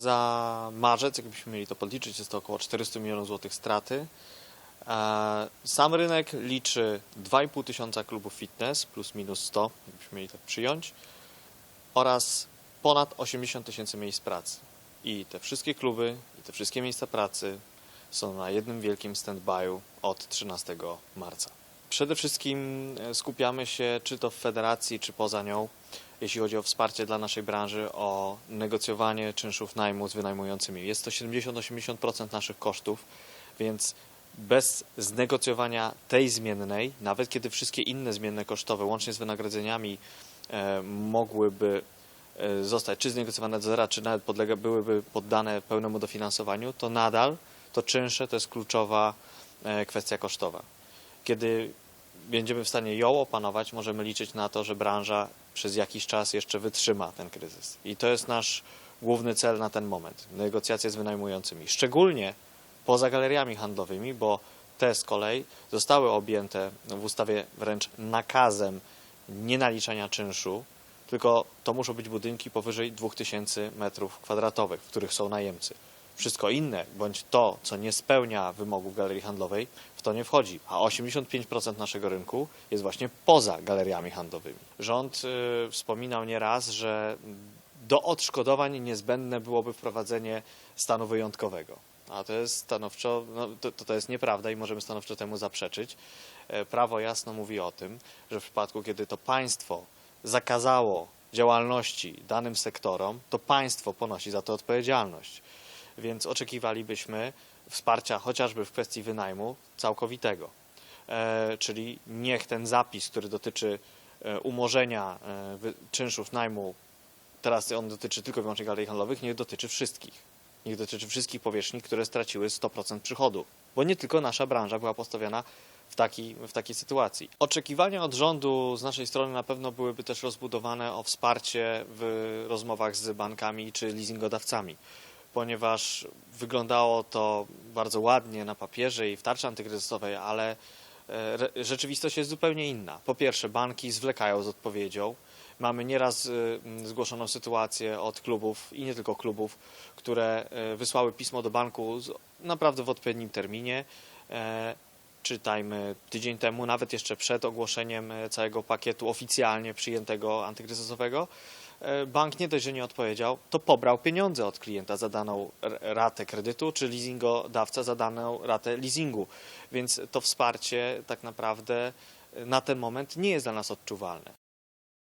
Za marzec, jakbyśmy mieli to podliczyć, jest to około 400 milionów złotych straty. E, Sam rynek liczy 2,5 tysiąca klubów fitness, plus minus 100, jakbyśmy mieli tak przyjąć, oraz ponad 80 tysięcy miejsc pracy. I te wszystkie kluby, i te wszystkie miejsca pracy są na jednym wielkim stand-by'u od 13 marca. Przede wszystkim e, skupiamy się, czy to w federacji, czy poza nią, jeśli chodzi o wsparcie dla naszej branży, o negocjowanie czynszów najmu z wynajmującymi. Jest to 70-80% naszych kosztów, więc bez znegocjowania tej zmiennej, nawet kiedy wszystkie inne zmienne kosztowe, łącznie z wynagrodzeniami, e, mogłyby e, zostać czy znegocjowane do zera, czy nawet podlega, byłyby poddane pełnemu dofinansowaniu, to nadal to czynsze to jest kluczowa e, kwestia kosztowa. Kiedy będziemy w stanie ją opanować, możemy liczyć na to, że branża przez jakiś czas jeszcze wytrzyma ten kryzys. I to jest nasz główny cel na ten moment. Negocjacje z wynajmującymi. Szczególnie poza galeriami handlowymi, bo te z kolei zostały objęte w ustawie wręcz nakazem nienaliczania czynszu, tylko to muszą być budynki powyżej 2000 metrów kwadratowych, w których są najemcy. Wszystko inne, bądź to, co nie spełnia wymogów galerii handlowej, w to nie wchodzi. A 85% naszego rynku jest właśnie poza galeriami handlowymi. Rząd y, wspominał nieraz, że do odszkodowań niezbędne byłoby wprowadzenie stanu wyjątkowego. A to jest stanowczo, no, to, to jest nieprawda i możemy stanowczo temu zaprzeczyć. E, Prawo jasno mówi o tym, że w przypadku, kiedy to państwo zakazało działalności danym sektorom, to państwo ponosi za to odpowiedzialność. Więc oczekiwalibyśmy wsparcia chociażby w kwestii wynajmu całkowitego. E, czyli niech ten zapis, który dotyczy e, umorzenia e, czynszów najmu, teraz on dotyczy tylko i wyłącznie galerii handlowych, niech dotyczy wszystkich. Niech dotyczy wszystkich powierzchni, które straciły 100% przychodu. Bo nie tylko nasza branża była postawiona w, taki, w takiej sytuacji. Oczekiwania od rządu z naszej strony na pewno byłyby też rozbudowane o wsparcie w rozmowach z bankami czy leasingodawcami, ponieważ wyglądało to bardzo ładnie na papierze i w tarczy antykryzysowej, ale e, rzeczywistość jest zupełnie inna. Po pierwsze, banki zwlekają z odpowiedzią. Mamy nieraz m, zgłoszoną sytuację od klubów i nie tylko klubów, które e, wysłały pismo do banku naprawdę w odpowiednim terminie. E, czytajmy tydzień temu, nawet jeszcze przed ogłoszeniem e, całego pakietu oficjalnie przyjętego antykryzysowego, e, bank nie dość, że nie odpowiedział, to pobrał pieniądze od klienta za daną ratę kredytu, czy leasingodawca za daną ratę leasingu. Więc to wsparcie tak naprawdę e, na ten moment nie jest dla nas odczuwalne.